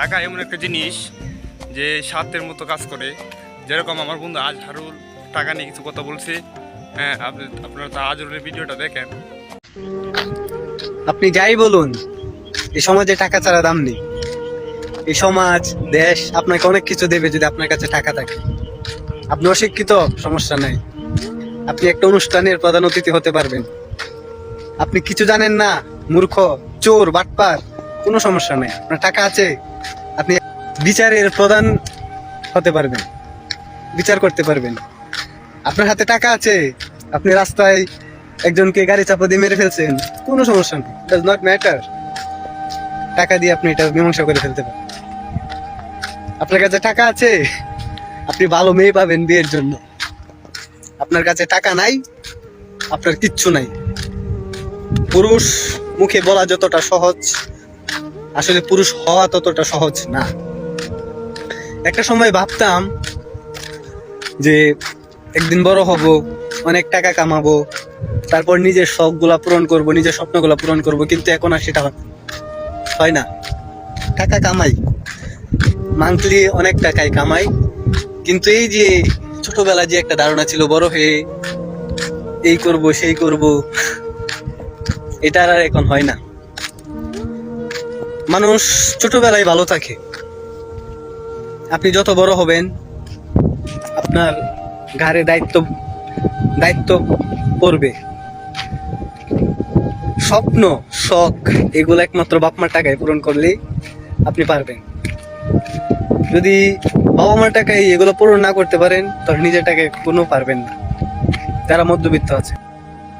টাকা এমন একটা জিনিস যে স্বার্থের মতো কাজ করে। যেরকম আমার বন্ধু আজ হারুল টাকা নিয়ে কিছু কথা বলছে। হ্যাঁ আপনি- আপনারা তো আজহারুলের ভিডিওটা দেখেন। আপনি যাই বলুন, এই সমাজে টাকা ছাড়া দাম নেই। এই সমাজ, দেশ আপনাকে অনেক কিছু দেবে যদি আপনার কাছে টাকা থাকে। আপনি অশিক্ষিত, সমস্যা নাই। আপনি একটা অনুষ্ঠানের প্রধান অতিথি হতে পারবেন। আপনি কিছু জানেন না, মূর্খ, চোর, বাটপার। কোনো সমস্যা নেই। আপনার টাকা আছে, আপনি বিচারের প্রধান হতে পারবেন, বিচার করতে পারবেন। আপনার হাতে টাকা আছে, আপনি রাস্তায় একজনকে গাড়ি চাপা দিয়ে মেরে ফেলছেন, কোনো সমস্যা নেই। ডাজ নট ম্যাটার টাকা দিয়ে আপনি এটা মীমাংসা করে ফেলতে পারেন আপনার কাছে টাকা আছে, আপনি ভালো মেয়ে পাবেন বিয়ের জন্য। আপনার কাছে টাকা নাই, আপনার কিচ্ছু নাই। পুরুষ মুখে বলা যতটা সহজ আসলে পুরুষ হওয়া ততটা সহজ না। একটা সময় ভাবতাম যে একদিন বড় হব, অনেক টাকা কামাবো, তারপর নিজের শখগুলা পূরণ করব, নিজের স্বপ্নগুলা পূরণ করব, কিন্তু এখন আর সেটা হয়- না। টাকা কামাই। মান্থলি অনেক টাকায় কামাই। কিন্তু এই যে ছোটবেলায় যে একটা ধারণা ছিল, বড় হয়ে এই করব, সেই করব, এটা আর এখন হয় না। মানুষ ছোটবেলায় ভালো থাকে। আপনি যত বড় হবেন, আপনার ঘাড়ে দায়িত্ব দায়িত্ব পড়বে। স্বপ্ন, শখ, এগুলো একমাত্র বাপমার টাকায় পূরণ করলেই আপনি পারবেন। যদি বাবা মার টাকায় এগুলো পূরণ না করতে পারেন, তাহলে নিজের টাকায় কোনো পারবেন না। যারা মধ্যবিত্ত আছে।